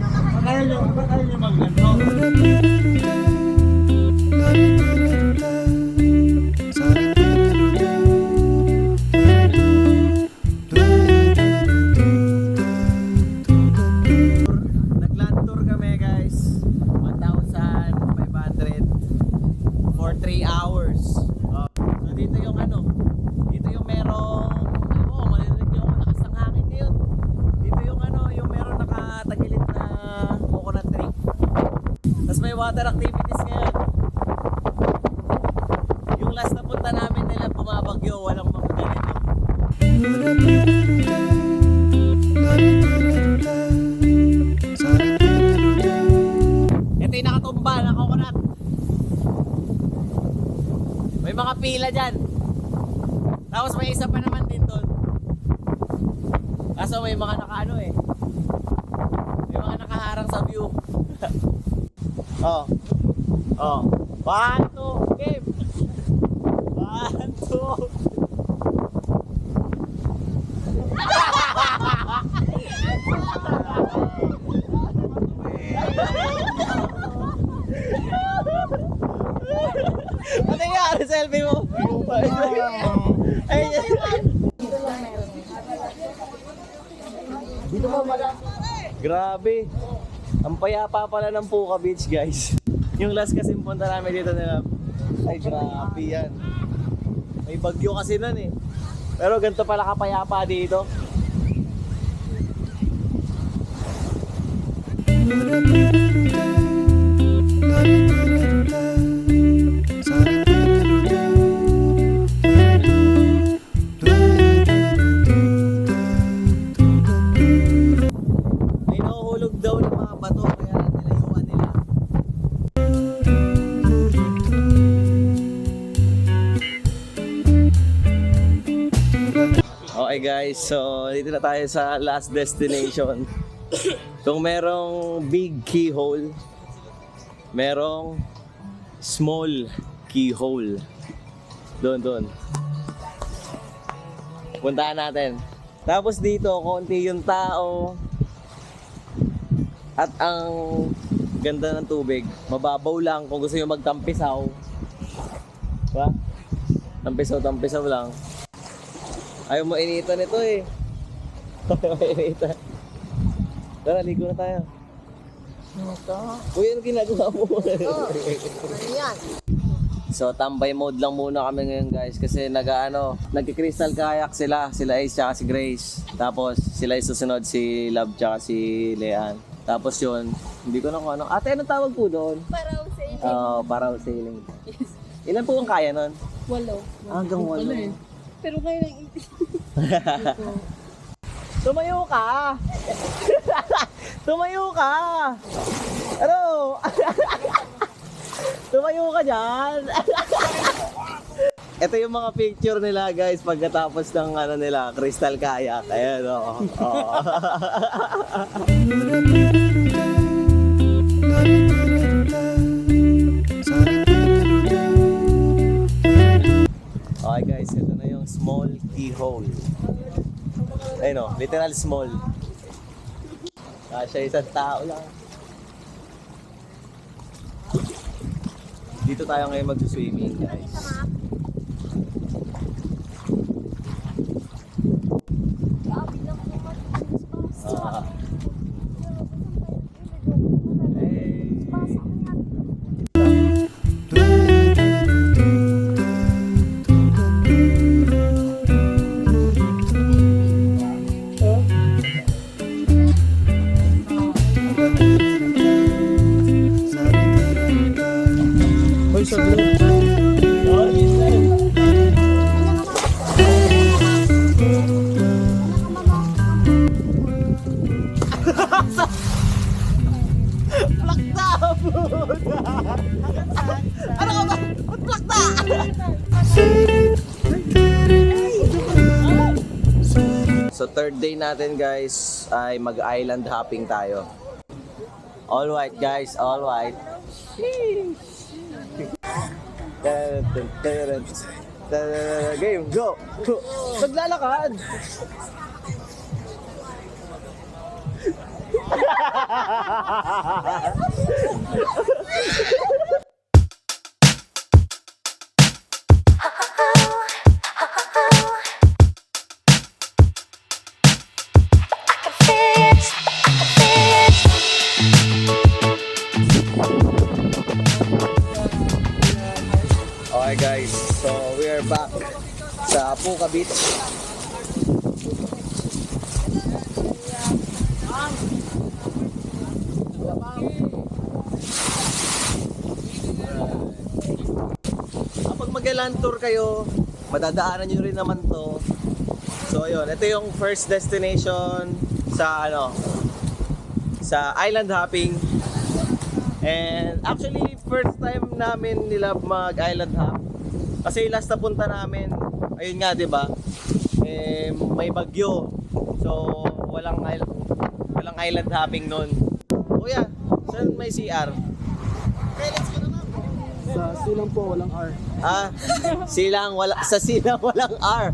anim guys. Ba't ayaw nyo, ba't ayaw nyo magganto? May water activities ngayon. Yung last na punta namin nila bumabagyo, walang mga ganito. Ito yung nakatumba na coconut. May mga pila dyan. Tapos may isa pa naman din doon. Kaso may mga nakaano eh. May mga nakaharang sa view. oh. Two, game. Two. Ano nangyari sa selfie mo? Ay, Dito mo Grabe. Ang payapa pala ng Puka Beach, guys. Yung last kasi punta namin dito na ay grabe yan. May bagyo kasi nun eh. Pero ganito pala kapayapa dito. May Okay guys, so dito na tayo sa last destination. Kung merong big keyhole, merong small keyhole. Doon, doon. Puntahan natin. Tapos dito, konti yung tao. At ang ganda ng tubig. Mababaw lang kung gusto nyo magtampisaw. Diba? Tampisaw, tampisaw lang. Ayaw mo initan ito eh. Ayaw mo initan. Tara, ligo na tayo. Ito. Uy, ano ginagawa mo? Ano yan? So tambay mode lang muna kami ngayon guys kasi nag-ano, nagki-crystal kayak sila, sila Ace tsaka si Grace. Tapos sila yung susunod si Love tsaka si Leanne. Tapos yun, hindi ko na kung ano. Ate, anong tawag po doon? Para sa inyo. Oo, para sailing. Ilan po ang kaya nun? Walo. Hanggang walo. Pero kayo lang Tumayo ka! Tumayo ka! Ano? Tumayo ka dyan! Ito yung mga picture nila guys pagkatapos ng ano nila, crystal kayak. Ayan o. Oh. okay guys, ito small keyhole. Ayun o, literal small. Kasya isang tao lang. Dito tayo ngayon mag-swimming guys. Ano ka ba? So third day natin guys ay mag-island hopping tayo. All white, guys. All white. Game, go! Naglalakad! Beach. Kapag mag-land tour kayo, madadaanan nyo rin naman to. So yun, ito yung first destination sa ano sa island hopping. And actually, first time namin nila mag-island hop. Kasi last na punta namin, ayun nga, 'di ba? Eh, may bagyo. So, walang island, walang island hopping noon. Kuya, saan may CR? Sa silang po, walang R. Ah, silang wala sa silang walang R.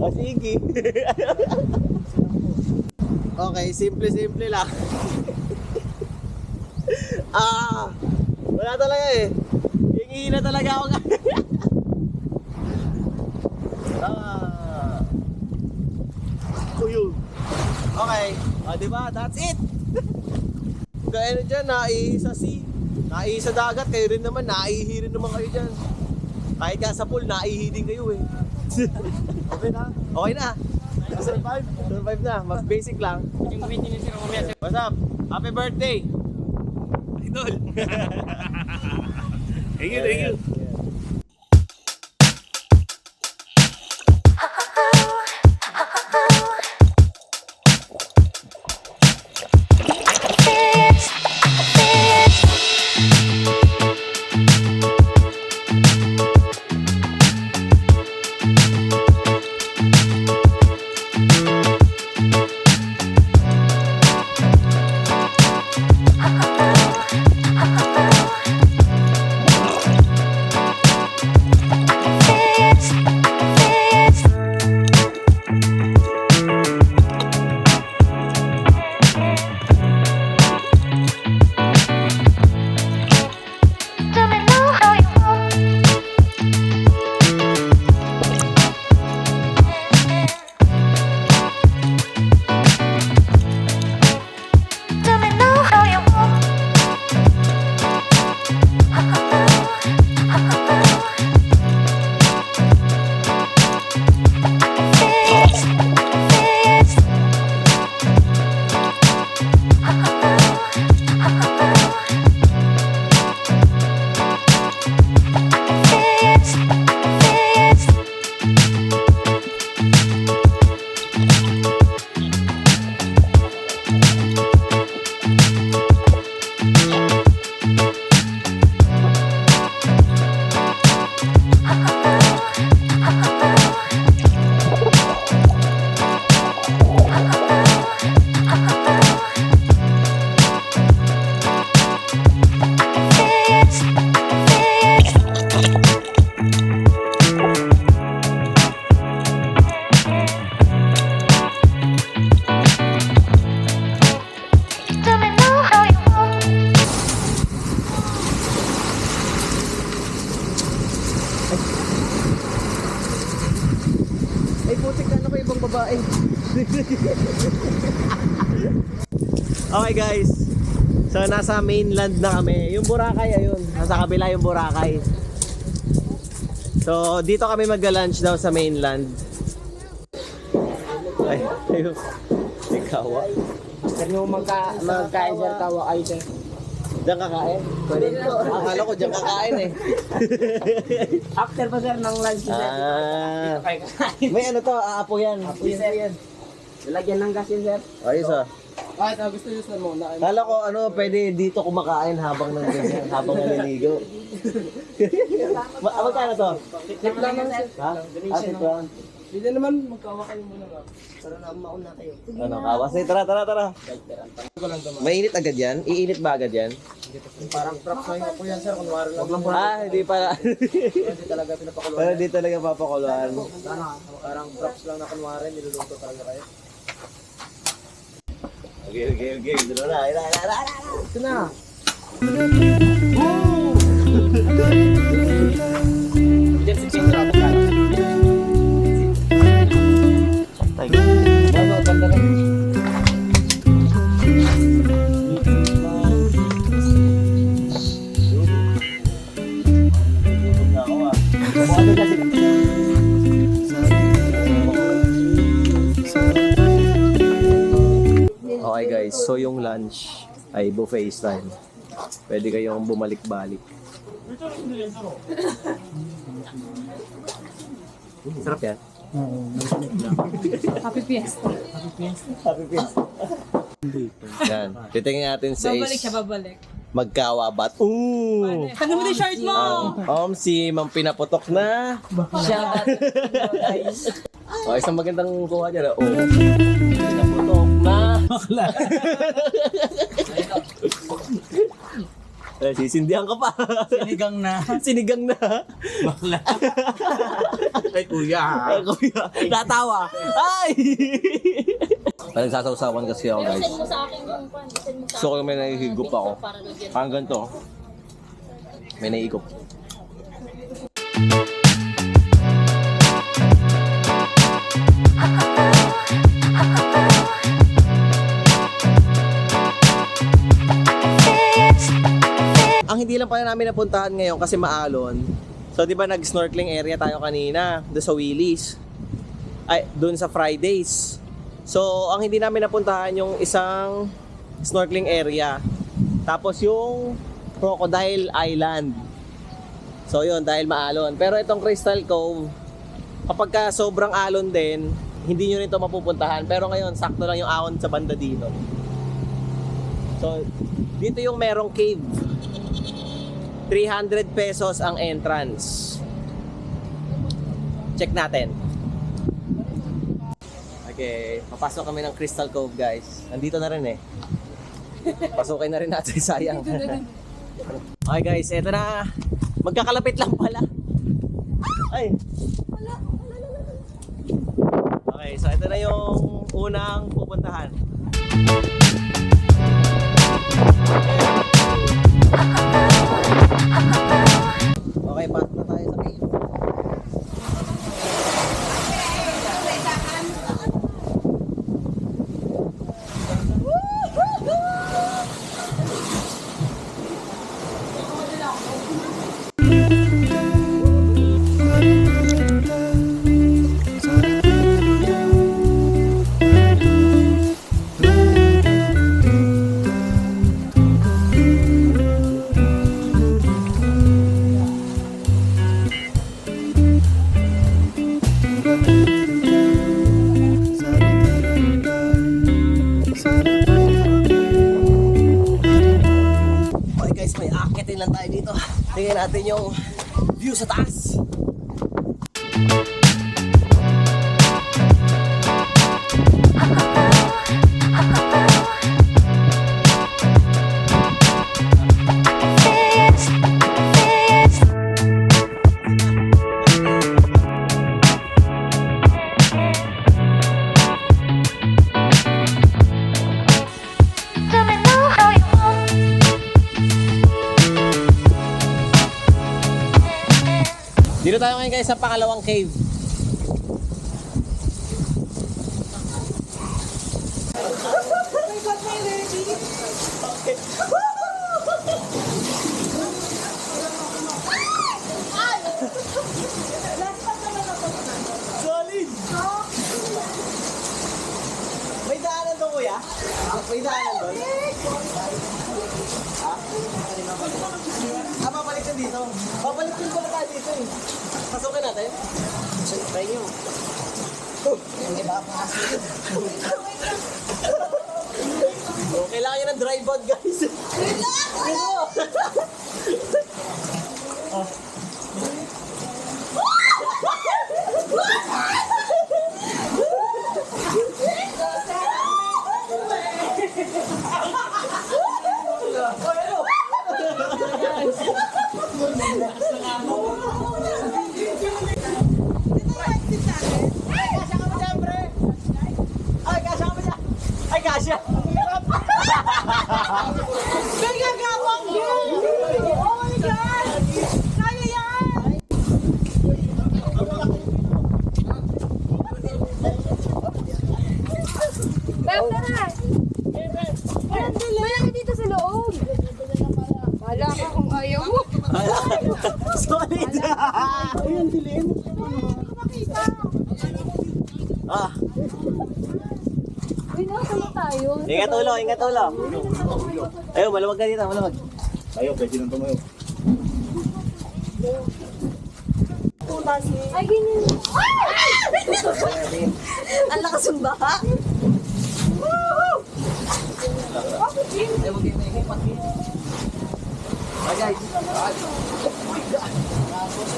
o sige. okay, simple-simple lang. ah, wala talaga eh. Hingi na talaga ako. ah. Uyun. Okay. Ah, di ba? That's it. Kaya na dyan, naiisa sea. Naihi sa dagat, kayo rin naman, naihi rin naman kayo dyan. Kahit ka sa pool, naihi din kayo eh. Okay na? Okay na. Survive? Survive na, mas basic lang. What's up? Happy birthday! Idol! Thank you, thank you. Nasa mainland na kami. Yung Boracay ayun. Nasa kabila yung Boracay. So dito kami magla-lunch daw sa mainland. Ay, ayun. Ikaw ah. Sir, nung magka, magkain sir, tawa kayo sir. Diyan kakain? Pwede. Akala ko diyan kakain eh. After pa sir ng lunch sir. ah. May ano to, aapo yan. Yes, sir. Lalagyan ng gas yun sir. Ayos ah. Kahit ah, gusto nyo sir mo, na Kala ko ano, pwede dito kumakain habang nang ganyan, habang naliligo. Ma- magkano to? Tip lang lang sir. Ha? Ah, tip lang. Hindi naman magkawa kayo muna ma'am. Para na mauna kayo. Ano, kawas? Eh, tara, tara, tara. Mainit agad yan? Iinit ba agad yan? Parang props na yung po yan sir. Kunwari lang. Huwag lang Ah, hindi pa. Hindi talaga pinapakuluan. Pero di talaga papakuluan. Parang props lang na kunwari. Niluluto talaga kayo. Okay, okay, okay. Dito na. Ira, ira, ira, ira. Ito na. so yung lunch ay buffet style. Pwede kayong bumalik-balik. Sarap yan. Happy Fiesta. Happy Fiesta. Yan. Titingnan natin sa Babalik siya, babalik. magkawabat. Ooh! Ano mo yung short mo? Um, si Mang Pinaputok na. Siya. Oh, isang magandang kuha dyan. ah. Oh. Na. Eh, sisindihan ka pa. Sinigang na. Sinigang na. Bakla. Ay, kuya. Ay, kuya. Natawa. Ay! Nagsasawsawan kasi ako, guys. Send mo sa akin yung pan. Send mo sa ko may nahihigop ako. Parang ganito. May nahihigop. Pala namin napuntahan ngayon kasi maalon. So, di ba nag-snorkeling area tayo kanina doon sa Willy's. Ay, doon sa Fridays. So, ang hindi namin napuntahan yung isang snorkeling area. Tapos yung Crocodile Island. So, yun, dahil maalon. Pero itong Crystal Cove, kapag ka sobrang alon din, hindi nyo rin ito mapupuntahan. Pero ngayon, sakto lang yung ahon sa banda dito. So, dito yung merong cave. 300 pesos ang entrance. Check natin. Okay, papasok kami ng Crystal Cove, guys. Nandito na rin eh. Pasukin na rin natin, sayang. okay guys, eto na. Magkakalapit lang pala. Ay. Okay, so ito na yung unang pupuntahan. Okay, natin yung view sa taas. Ngayon guys sa pangalawang cave. May daanan to kuya? May daanan doon? Ha? Ah, babalik ka dito. Babalik din pala tayo dito eh. Pasukin natin. Try nyo. Oh, kailangan nyo ng dry bod guys. Kailangan! kasya. Kaya gawang yun! Oh my God! Kaya yan! Beb, tara! Wala ka dito sa loob. Wala ka kung ayaw mo. Solid. Ayun, dilim. Ah, Uy, nakasama tayo. ingat ulo, ingat ulo. Ayun, maluwag ka dito, maluwag. Tayo, pwede nang tumayo. Ay, ganyan. Ang lakas ng baha. Watchtower lang siya, guys. 说事。